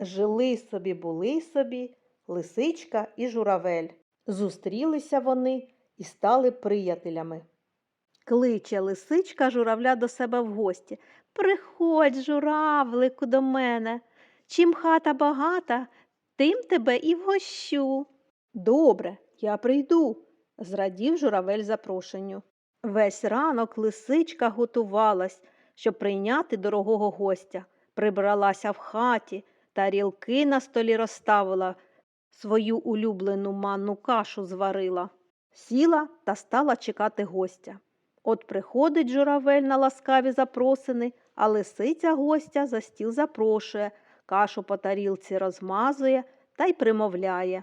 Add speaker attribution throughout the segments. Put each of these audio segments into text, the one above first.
Speaker 1: Жили собі, були собі лисичка і журавель. Зустрілися вони і стали приятелями. Кличе лисичка журавля до себе в гості. Приходь, журавлику, до мене. Чим хата багата, тим тебе і вгощу. Добре, я прийду, зрадів журавель запрошенню. Весь ранок лисичка готувалась, щоб прийняти дорогого гостя. Прибралася в хаті, тарілки на столі розставила, свою улюблену манну кашу зварила. Сіла та стала чекати гостя. От приходить журавель на ласкаві запросини, а лисиця гостя за стіл запрошує, кашу по тарілці розмазує та й примовляє.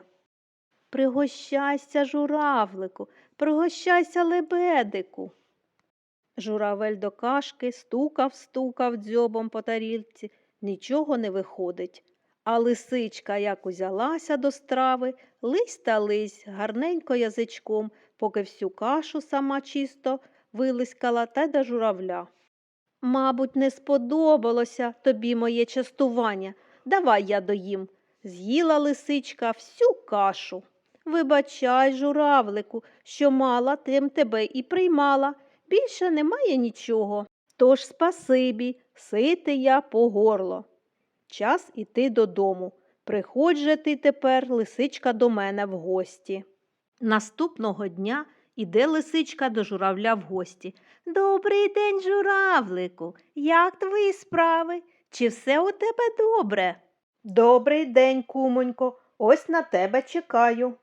Speaker 1: Пригощайся, журавлику, пригощайся, лебедику. Журавель до кашки стукав, стукав дзьобом по тарілці, нічого не виходить. А лисичка як узялася до страви, лись та лись гарненько язичком, поки всю кашу сама чисто вилискала та до журавля. Мабуть, не сподобалося тобі моє частування. Давай я доїм. З'їла лисичка всю кашу. Вибачай, журавлику, що мала, тим тебе і приймала. Більше немає нічого. Тож спасибі, ситий я по горло. Час іти додому. Приходь же ти тепер, лисичка, до мене в гості. Наступного дня іде лисичка до журавля в гості. Добрий день, журавлику. Як твої справи? Чи все у тебе добре? Добрий день, кумонько, ось на тебе чекаю.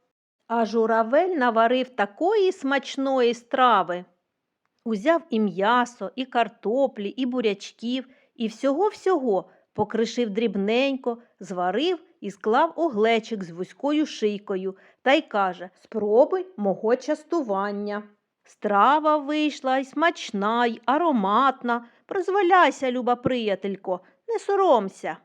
Speaker 1: А журавель наварив такої смачної страви. Узяв і м'ясо, і картоплі, і бурячків, і всього-всього покришив дрібненько, зварив і склав оглечик з вузькою шийкою та й каже Спробуй мого частування. Страва вийшла й смачна, й ароматна. Прозволяйся, люба приятелько, не соромся.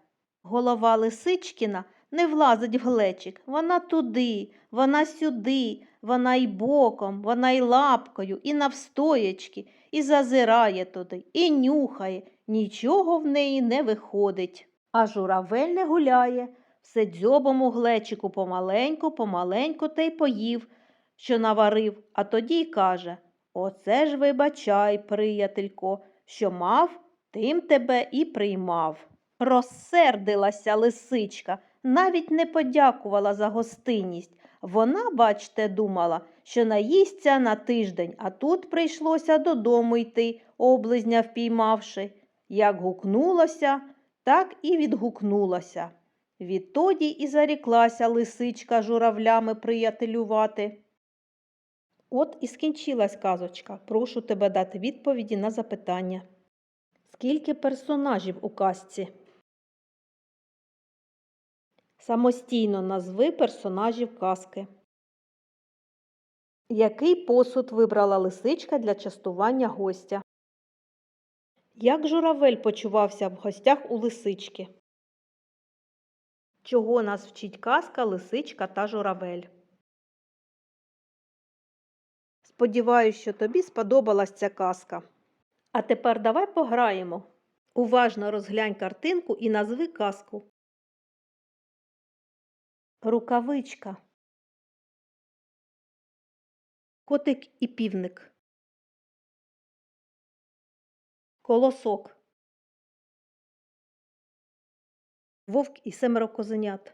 Speaker 1: Голова лисичкіна не влазить в глечик. Вона туди, вона сюди, вона й боком, вона й лапкою, і навстоячки, і зазирає туди, і нюхає, нічого в неї не виходить. А журавель не гуляє, все дзьобом у глечику помаленьку, помаленьку та й поїв, що наварив, а тоді й каже Оце ж вибачай, приятелько, що мав, тим тебе і приймав. Розсердилася лисичка, навіть не подякувала за гостинність. Вона, бачте, думала, що наїсться на тиждень, а тут прийшлося додому йти, облизня впіймавши. Як гукнулося, так і відгукнулося. Відтоді і заріклася лисичка журавлями приятелювати. От і скінчилась казочка. Прошу тебе дати відповіді на запитання. Скільки персонажів у казці? Самостійно назви персонажів казки. Який посуд вибрала лисичка для частування гостя? Як журавель почувався в гостях у лисички? Чого нас вчить казка Лисичка та журавель? Сподіваюсь, що тобі сподобалась ця казка. А тепер давай пограємо. Уважно розглянь картинку і назви казку. Рукавичка. Котик і півник. Колосок. Вовк і семеро козенят.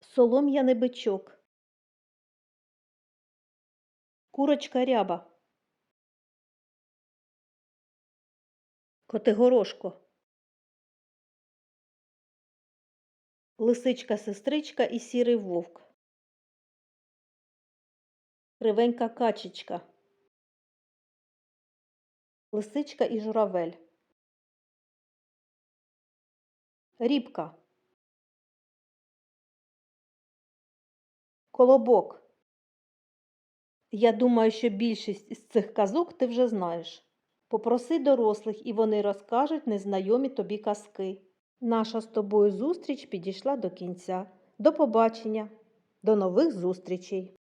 Speaker 1: Солом'яний бичок. Курочка ряба. Котигорошко. Лисичка сестричка і сірий вовк. Кривенька качечка. Лисичка і журавель. Рібка. Колобок. Я думаю, що більшість з цих казок ти вже знаєш. Попроси дорослих, і вони розкажуть незнайомі тобі казки. Наша з тобою зустріч підійшла до кінця. До побачення, до нових зустрічей!